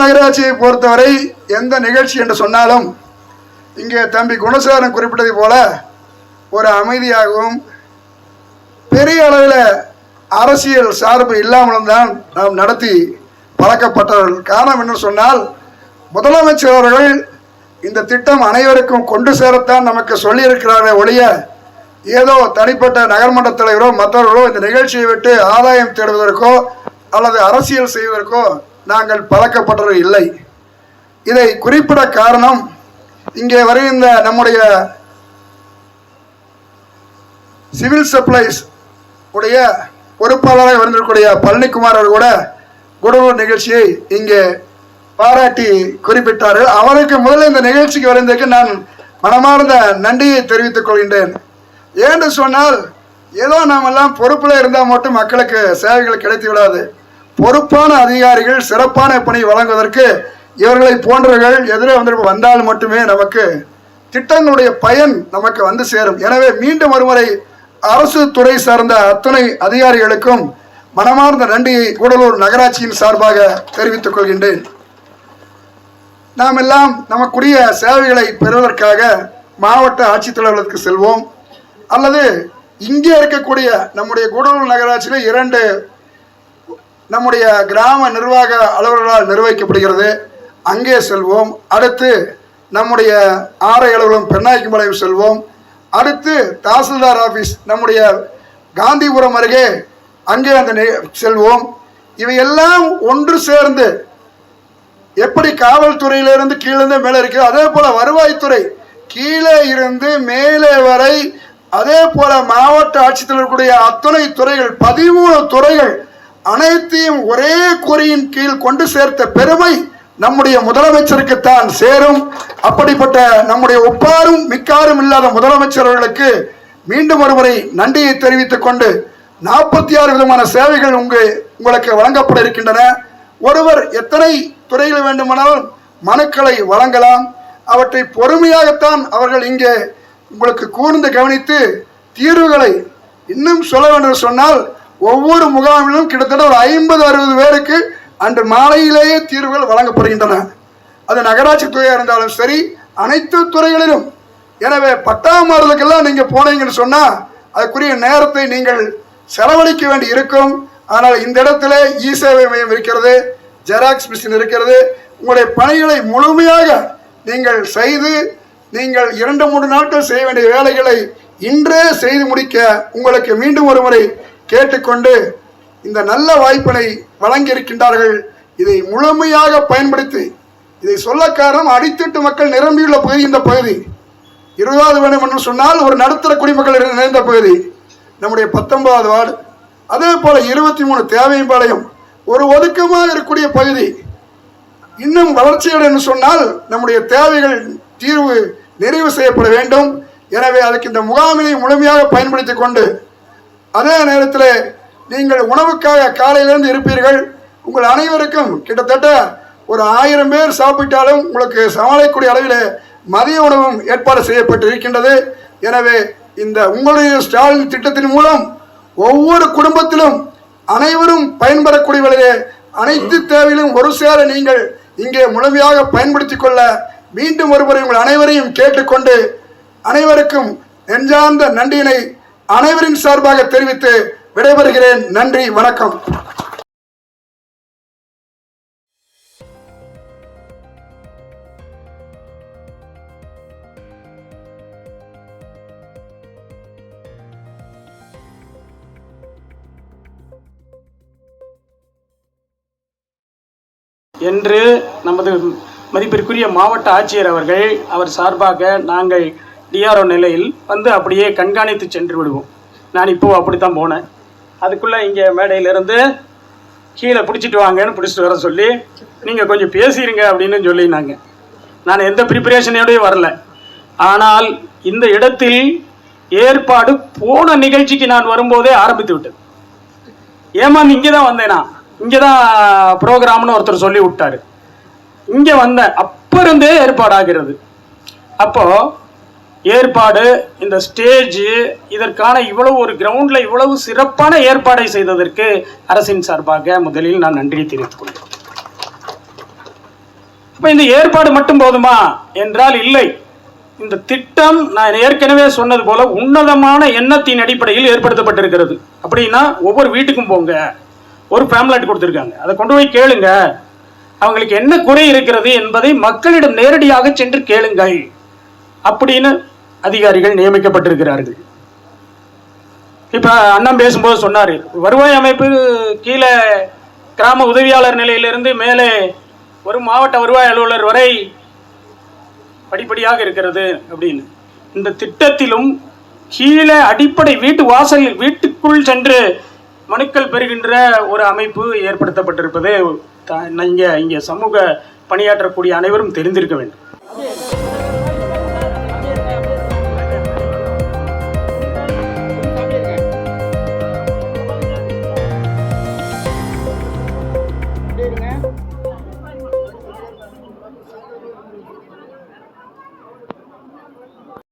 நகராட்சியை பொறுத்தவரை எந்த நிகழ்ச்சி என்று சொன்னாலும் இங்கே தம்பி குணசேகரன் குறிப்பிட்டதை போல ஒரு அமைதியாகவும் பெரிய அளவில் அரசியல் சார்பு இல்லாமலும் தான் நாம் நடத்தி பழக்கப்பட்டவர்கள். காரணம் என்று சொன்னால் முதலமைச்சர் அவர்கள் இந்த திட்டம் அனைவருக்கும் கொண்டு சேரத்தான் நமக்கு சொல்லியிருக்கிறாரே ஒழிய ஏதோ தனிப்பட்ட நகர்மன்ற தலைவரோ மற்றவர்களோ இந்த நிகழ்ச்சியை விட்டு ஆதாயம் தேடுவதற்கோ அல்லது அரசியல் செய்வதற்கோ நாங்கள் பழக்கப்பட்டது இல்லை. இதை குறிப்பிட காரணம் இங்கே வருகின்ற நம்முடைய சிவில் சப்ளைஸ் உடைய பொறுப்பாளராக வந்திருக்கக்கூடிய பழனிக்குமார் அவர் கூட குடலூர் நிகழ்ச்சியை இங்கே பாராட்டி குறிப்பிட்டார்கள். அவருக்கு முதல்ல இந்த நிகழ்ச்சிக்கு வருவதற்கு நான் மனமார்ந்த நன்றியை தெரிவித்துக் கொள்கின்றேன். ஏன்னு சொன்னால் ஏதோ நாமெல்லாம் பொறுப்பில் இருந்தால் மட்டும் மக்களுக்கு சேவைகள் கிடைத்து விடாது பொறுப்பான அதிகாரிகள் சிறப்பான பணி வழங்குவதற்கு இவர்களை போன்றவர்கள் எதிரே வந்து வந்தால் மட்டுமே நமக்கு திட்டங்களுடைய பயன் நமக்கு வந்து சேரும். எனவே மீண்டும் ஒருமுறை அரசு துறை சார்ந்த அத்துணை அதிகாரிகளுக்கும் மனமார்ந்த நன்றியை கூடலூர் நகராட்சியின் சார்பாக தெரிவித்துக் கொள்கின்றேன். நாம் எல்லாம் நமக்குரிய சேவைகளை பெறுவதற்காக மாவட்ட ஆட்சித்தலைவர்களுக்கு செல்வோம். அல்லது இங்கே இருக்கக்கூடிய நம்முடைய கூடலூர் நகராட்சியில் இரண்டு நம்முடைய கிராம நிர்வாக அலுவலர்களால் நிர்வகிக்கப்படுகிறது. அங்கே செல்வோம். அடுத்து நம்முடைய ஆரை அலுவலகம் பெண்ணாய்க்கும்பாளையம் செல்வோம். அடுத்து தாசில்தார் ஆஃபீஸ் நம்முடைய காந்திபுரம் அருகே அங்கே அந்த செல்வோம். இவையெல்லாம் ஒன்று சேர்ந்து எப்படி காவல்துறையிலிருந்து கீழேருந்து மேலே இருக்கு அதே போல வருவாய்த்துறை கீழே இருந்து மேலே வரை அதே போல மாவட்ட ஆட்சித்தலைவர் இருக்கக்கூடிய அத்துணை துறைகள் பதிமூணு துறைகள் அனைத்தையும் ஒரே குறியின் கீழ் கொண்டு சேர்த்த பெருமை நம்முடைய முதலமைச்சருக்குத்தான் சேரும். அப்படிப்பட்ட நம்முடைய ஒப்பாரும் மிக்காரும் இல்லாத முதலமைச்சர் அவர்களுக்கு மீண்டும் ஒருமுறை நன்றியை தெரிவித்துக் கொண்டு நாற்பத்தி ஆறு விதமான சேவைகள் உங்க உங்களுக்கு வழங்கப்பட இருக்கின்றன. ஒருவர் எத்தனை துறையில் வேண்டுமானாலும் மனுக்களை வழங்கலாம். அவற்றை பொறுமையாகத்தான் அவர்கள் இங்கே உங்களுக்கு கூர்ந்து கவனித்து தீர்வுகளை இன்னும் சொல்ல வேண்டும் சொன்னால் ஒவ்வொரு முகாமிலும் கிட்டத்தட்ட ஒரு ஐம்பது அறுபது பேருக்கு அன்று மாலையிலேயே தீர்வுகள் வழங்கப்படுகின்றன. அது நகராட்சி துறையாக இருந்தாலும் சரி அனைத்து துறைகளிலும். எனவே பட்டாமாறுதலுக்கெல்லாம் நீங்கள் போனீங்கன்னு சொன்னால் அதுக்குரிய நேரத்தை நீங்கள் செலவழிக்க வேண்டி இருக்கும். ஆனால் இந்த இடத்துல இ சேவை மையம் இருக்கிறது ஜெராக்ஸ் மிஷின் இருக்கிறது. உங்களுடைய பணிகளை முழுமையாக நீங்கள் செய்து நீங்கள் இரண்டு மூன்று நாட்கள் செய்ய வேண்டிய வேலைகளை இன்றே செய்து முடிக்க உங்களுக்கு மீண்டும் ஒரு முறை கேட்டுக்கொண்டு இந்த நல்ல வாய்ப்பினை வழங்கியிருக்கின்றார்கள். இதை முழுமையாக பயன்படுத்தி இதை சொல்ல காரணம் அடித்தட்டு மக்கள் நிரம்பியுள்ள பகுதி இந்த பகுதி. இருபதாவது வேணும் என்று சொன்னால் ஒரு நடுத்தர குடிமக்கள் நிறைந்த பகுதி. நம்முடைய பத்தொன்பதாவது வார்டு. அதே போல இருபத்தி மூணு தேவையம்பாளையம். ஒரு ஒதுக்கமாக இருக்கக்கூடிய பகுதி. இன்னும் வளர்ச்சியோடு என்று சொன்னால் நம்முடைய தேவைகள் தீர்வு நிறைவு செய்யப்பட வேண்டும். எனவே அதுக்கு இந்த முகாமினை முழுமையாக பயன்படுத்திக் கொண்டு அதே நேரத்தில் நீங்கள் உணவுக்காக காலையிலேருந்து இருப்பீர்கள். உங்கள் அனைவருக்கும் கிட்டத்தட்ட ஒரு ஆயிரம் பேர் சாப்பிட்டாலும் உங்களுக்கு சமாளிக்கக்கூடிய அளவில் மதிய உணவும் ஏற்பாடு செய்யப்பட்டு இருக்கின்றது எனவே இந்த உங்களுடைய ஸ்டாலின் திட்டத்தின் மூலம் ஒவ்வொரு குடும்பத்திலும் அனைவரும் பயன்பெறக்கூடிய வழியிலே அனைத்து தேவையிலும் ஒரு சேர நீங்கள் இங்கே முழுமையாக பயன்படுத்திக் கொள்ள மீண்டும் ஒருமுறை உங்கள் அனைவரையும் கேட்டுக்கொண்டு அனைவருக்கும் நெஞ்சார்ந்த நன்றியினை அனைவரின் சார்பாக தெரிவித்து விடைபெறுகிறேன். நன்றி வணக்கம். என்று நமது மதிப்பிற்குரிய மாவட்ட ஆட்சியர் அவர்கள் அவர் சார்பாக நாங்கள் டிஆர்ஓ நிலையில் வந்து அப்படியே கண்காணித்து சென்று விடுவோம். நான் இப்போ அப்படித்தான் போனேன். அதுக்குள்ளே இங்கே மேடையிலிருந்து கீழே பிடிச்சிட்டு வாங்கன்னு பிடிச்சிட்டு வர சொல்லி நீங்கள் கொஞ்சம் பேசிடுங்க அப்படின்னு சொல்லினாங்க. நான் எந்த ப்ரிப்பரேஷனோடய வரல. ஆனால் இந்த இடத்தில் ஏற்பாடு போன நிகழ்ச்சிக்கு நான் வரும்போதே ஆரம்பித்து விட்டது ஏமா இங்கே தான் வந்தேனா? இங்கே தான் ப்ரோக்ராம்னு ஒருத்தர் சொல்லி விட்டாரு. இங்கே வந்தேன் அப்போ இருந்தே ஏற்பாடாகிறது. அப்போது ஏற்பாடு இந்த ஸ்டேஜ் இதற்கான இவ்வளவு ஒரு கிரவுண்டில் இவ்வளவு சிறப்பான ஏற்பாடை செய்ததற்கு அரசின் சார்பாக முதலில் நான் நன்றியை தெரிவித்துக் கொள்கிறேன். இப்போ இந்த ஏற்பாடு மட்டும் போதுமா? என்றால் இல்லை. இந்த திட்டம் நான் ஏற்கனவே சொன்னது போல உன்னதமான எண்ணத்தின் அடிப்படையில் ஏற்படுத்தப்பட்டிருக்கிறது. அப்படின்னா ஒவ்வொரு வீட்டுக்கும் போங்க. ஒரு பேம்லெட் கொடுத்துருக்காங்க. அதை கொண்டு போய் கேளுங்க. அவங்களுக்கு என்ன குறை இருக்கிறது என்பதை மக்களிடம் நேரடியாக சென்று கேளுங்கள். அப்படின்னு அதிகாரிகள் நியமிக்கப்பட்டிருக்கிறார்கள். இப்ப அண்ணன் பேசும்போது சொன்னார் வருவாய் அமைப்பு கீழே கிராம உதவியாளர் நிலையிலிருந்து மேலே ஒரு மாவட்ட வருவாய் அலுவலர் வரை படிப்படியாக இருக்கிறது அப்படின்னு. இந்த திட்டத்திலும் கீழே அடிப்படை வீட்டு வாசல் வீட்டுக்குள் சென்று மனுக்கள் பெறுகின்ற ஒரு அமைப்பு ஏற்படுத்தப்பட்டிருப்பது த- இங்கே சமூக பணியாற்றக்கூடிய அனைவரும் தெரிந்திருக்க வேண்டும்.